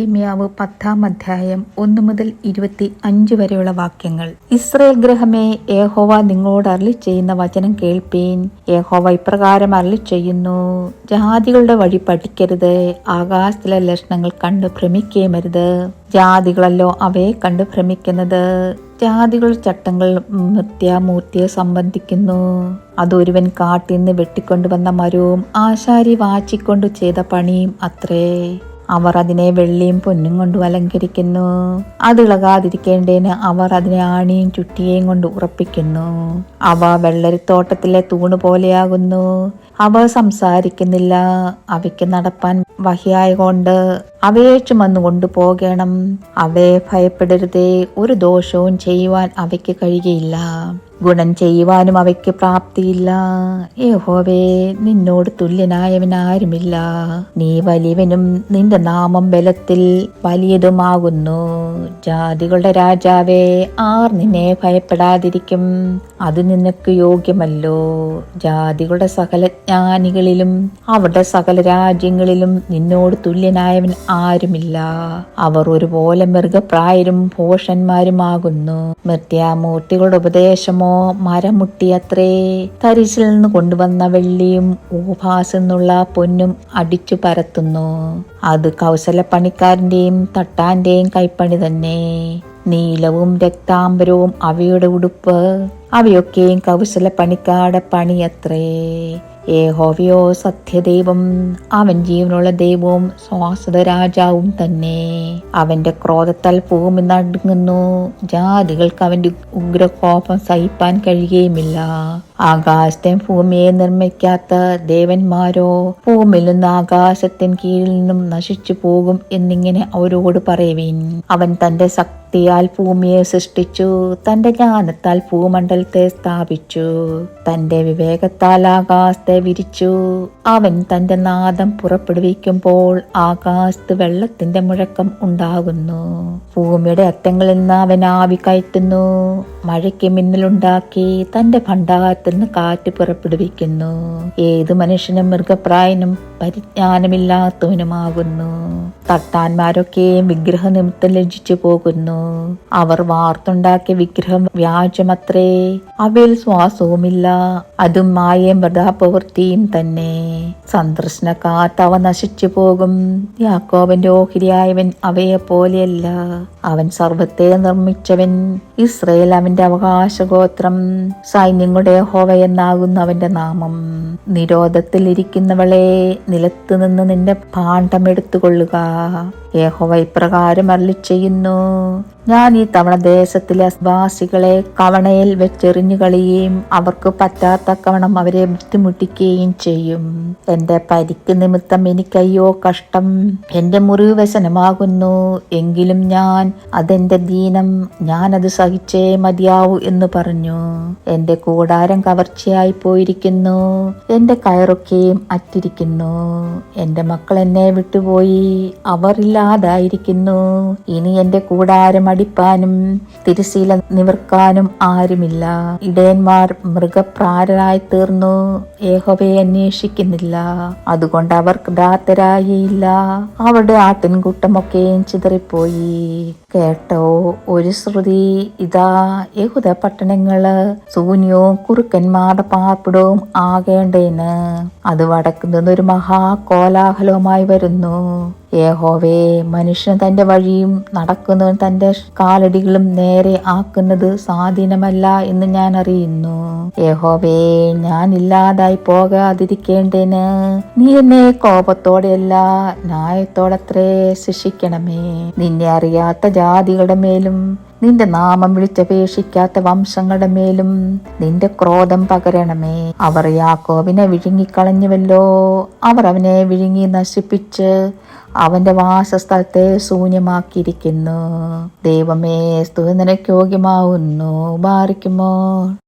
നെഹമ്യാവ് പത്താം അധ്യായം ഒന്ന് മുതൽ ഇരുപത്തി അഞ്ച് വരെയുള്ള വാക്യങ്ങൾ. ഇസ്രയേൽ ഗ്രഹമേ ഏഹോവ നിങ്ങളോട് അരളി ചെയ്യുന്ന വചനം കേൾപ്പീൻ. ഏഹോവ ഇപ്രകാരം അരളി ചെയ്യുന്നു. ജാതികളുടെ വഴി പഠിക്കരുത്. ആകാശത്തിലെ ലക്ഷണങ്ങൾ കണ്ട് ഭ്രമിക്കേമരുത് ജാതികളല്ലോ അവയെ കണ്ട് ഭ്രമിക്കുന്നത്. ജാതികൾ ചട്ടങ്ങൾ മിഥ്യാമൂർത്തിയെ സംബന്ധിക്കുന്നു. അതൊരുവൻ കാട്ടിൽ നിന്ന് വെട്ടിക്കൊണ്ടുവന്ന മരവും ആശാരി വാച്ചിക്കൊണ്ട് ചെയ്ത പണിയും അത്രേ. അവർ അതിനെ വെള്ളിയും പൊന്നും കൊണ്ട് അലങ്കരിക്കുന്നു. അത് ഇളകാതിരിക്കേണ്ടതിന് അവർ അതിനെ ആണിയും ചുറ്റിയേയും കൊണ്ട് ഉറപ്പിക്കുന്നു. അവ വെള്ളരിത്തോട്ടത്തിലെ തൂണ് പോലെയാകുന്നു അവ സംസാരിക്കുന്നില്ല. അവയ്ക്ക് നടപ്പാൻ വഹിയായ കൊണ്ട് അവയെ ചുമന്നു കൊണ്ടുപോകണം. അവയെ ഭയപ്പെടരുതേ. ഒരു ദോഷവും ചെയ്യുവാൻ അവയ്ക്ക് കഴിയുകയില്ല. ഗുണം ചെയ്യുവാനും അവയ്ക്ക് പ്രാപ്തിയില്ല. യഹോവേ നിന്നോട് തുല്യനായവൻ ആരുമില്ല നീ വലിയവനും നിന്റെ നാമം ബലത്തിൽ വലിയതുമാകുന്നു. ജാതികളുടെ രാജാവേ ആർ നിന്നെ ഭയപ്പെടാതിരിക്കും. അത് നിനക്ക് യോഗ്യമല്ലോ. ജാതികളുടെ സകല ജ്ഞാനികളിലും അവരുടെ സകല രാജ്യങ്ങളിലും നിന്നോട് തുല്യനായവൻ ആരുമില്ല. അവർ ഒരുപോലെ മൃഗപ്രായരും ഭോഷന്മാരുമാകുന്നു. മൃത്യാമൂർത്തികളുടെ ഉപദേശമോ മരമുട്ടിയത്രേ. തരിശിൽ നിന്ന് കൊണ്ടുവന്ന വെള്ളിയും ഊഭാസിൽ നിന്നുള്ള പൊന്നും അടിച്ചു പരത്തുന്നു. അത് കൗശലപ്പണിക്കാരന്റെയും തട്ടാന്റെയും കൈപ്പണി തന്നെ. നീലവും രക്താംബരവും അവയുടെ ഉടുപ്പ്. അവയൊക്കെയും കൗശലപ്പണിക്കാരുടെ പണിയത്രേ. ഏഹോവയോ സത്യദൈവം അവൻ ജീവനുള്ള ദൈവവും ശ്വാസത രാജാവും തന്നെ. അവന്റെ ക്രോധത്താൽ ഭൂമി നടുങ്ങുന്നു. ജാതികൾക്ക് അവന്റെ ഉഗ്രകോപം സഹിപ്പാൻ കഴിയുകയുമില്ല. ആകാശത്തെ ഭൂമിയെ നിർമ്മിക്കാത്ത ദേവന്മാരോ ഭൂമിയിൽ നിന്ന് ആകാശത്തിൻ കീഴിൽ നിന്നും നശിച്ചു പോകും എന്നിങ്ങനെ അവരോട് പറയുവിൻ. അവൻ തന്റെ ശക്തിയാൽ ഭൂമിയെ സൃഷ്ടിച്ചു. തന്റെ ജ്ഞാനത്താൽ ഭൂമണ്ഡലത്തെ സ്ഥാപിച്ചു. തന്റെ വിവേകത്താൽ ആകാശത്തെ വിരിച്ചു. അവൻ തന്റെ നാദം പുറപ്പെടുവിക്കുമ്പോൾ ആകാശത്ത് വെള്ളത്തിന്റെ മുഴക്കം ഉണ്ടാകുന്നു. ഭൂമിയുടെ അറ്റങ്ങളിൽ നിന്ന് അവൻ ആവി കയറ്റുന്നു. മഴയ്ക്ക് മിന്നലുണ്ടാക്കി തന്റെ ഭണ്ഡാരത്തിൽ നിന്ന് കാറ്റ് പുറപ്പെടുവിക്കുന്നു. ഏത് മനുഷ്യനും മൃഗപ്രായനും പരിജ്ഞാനമില്ലാത്തവനുമാകുന്നു. തട്ടാന്മാരൊക്കെയും വിഗ്രഹ നിമിത്തം ലജ്ജിച്ചു പോകുന്നു. അവർ വാർത്തുണ്ടാക്കിയ വിഗ്രഹം വ്യാജമത്രേ. അവയിൽ ശ്വാസവുമില്ല. അതും മായയും വൃതാപ്രവൃത്തിയും തന്നെ. സന്ദർശനക്കാത്ത കാത്ത് അവ നശിച്ചു പോകും. യാക്കോബന്റെ ഓഹരിയായവൻ അവയെ പോലെയല്ല അവൻ സർവത്തെ നിർമ്മിച്ചവൻ. ഇസ്രയേൽ അവന്റെ അവകാശഗോത്രം. സൈന്യങ്ങളുടെ ഹോവ എന്നാകുന്ന അവന്റെ നാമം. നിരോധത്തിൽ ഇരിക്കുന്നവളെ നിലത്ത് നിന്ന് നിന്റെ പാണ്ഡം എടുത്തുകൊള്ളുക. യഹോവ ഇപ്രകാരം അരളി ചെയ്യുന്നു ഞാൻ ഈ തവണ ദേശത്തിലെ വാസികളെ കവണയിൽ വെച്ചെറിഞ്ഞു കളിയുകയും അവർക്ക് പറ്റാത്തക്കവണം അവരെ ബുദ്ധിമുട്ടിക്കുകയും ചെയ്യും. എന്റെ പരിക്ക് നിമിത്തം എനിക്കയ്യോ കഷ്ടം. എന്റെ മുറിവ് വ്യസനമാകുന്നു. എങ്കിലും ഞാൻ അതെന്റെ ദീനം ഞാനത് സഹിച്ചേ മതിയാവൂ എന്ന് പറഞ്ഞു. എന്റെ കൂടാരം കവർച്ചയായി പോയിരിക്കുന്നു. എന്റെ കയറൊക്കെയും അറ്റിരിക്കുന്നു. എന്റെ മക്കൾ എന്നെ വിട്ടുപോയി. അവരില്ലാതായിരിക്കുന്നു ഇനി എന്റെ കൂടാരം അടിപ്പാനും തിരുശീല നിവർക്കാനും ആരുമില്ല. ഇടയന്മാർ മൃഗപ്രാരരായി തീർന്നു. ഏഹോവയെ അന്വേഷിക്കുന്നില്ല. അതുകൊണ്ട് അവർ കൃതാർത്ഥരായില്ല അവരുടെ ആട്ടിൻകൂട്ടമൊക്കെയും ചിതറിപ്പോയി. കേട്ടോ. ഒരു ശ്രുതി ഇതാ യഹുദ പട്ടണങ്ങൾ. സൂന്യോ കുറുക്കന്മാരുടെ പാർപ്പിടവും ആകേണ്ടേന് അത് വടക്കുന്നൊരു മഹാ കോലാഹലവുമായി വരുന്നു. ഏഹോവേ മനുഷ്യൻ തന്റെ വഴിയും നടക്കുന്നവൻ തന്റെ കാലടികളും നേരെ ആക്കുന്നത് സ്വാധീനമല്ല എന്ന് ഞാൻ അറിയുന്നു. യഹോവേ ഞാൻ ഇല്ലാതായി പോകാതിരിക്കേണ്ടതിന് നീ എന്നെ കോപത്തോടെയല്ല ന്യായത്തോടത്രേ ശിക്ഷിക്കണമേ. നിന്നെ അറിയാത്ത ജാതികളുടെ മേലും നിന്റെ നാമം വിളിച്ചപേക്ഷിക്കാത്ത വംശങ്ങളുടെ മേലും നിന്റെ ക്രോധം പകരണമേ. അവർ യാക്കോബിനെ വിഴുങ്ങിക്കളഞ്ഞുവല്ലോ. അവർ അവനെ വിഴുങ്ങി നശിപ്പിച്ച് അവന്റെ വാസസ്ഥലത്തെ ശൂന്യമാക്കിയിരിക്കുന്നു. ദൈവമേ സ്തുതി യോഗ്യമാവുന്നു. ബാറിക്കുമോ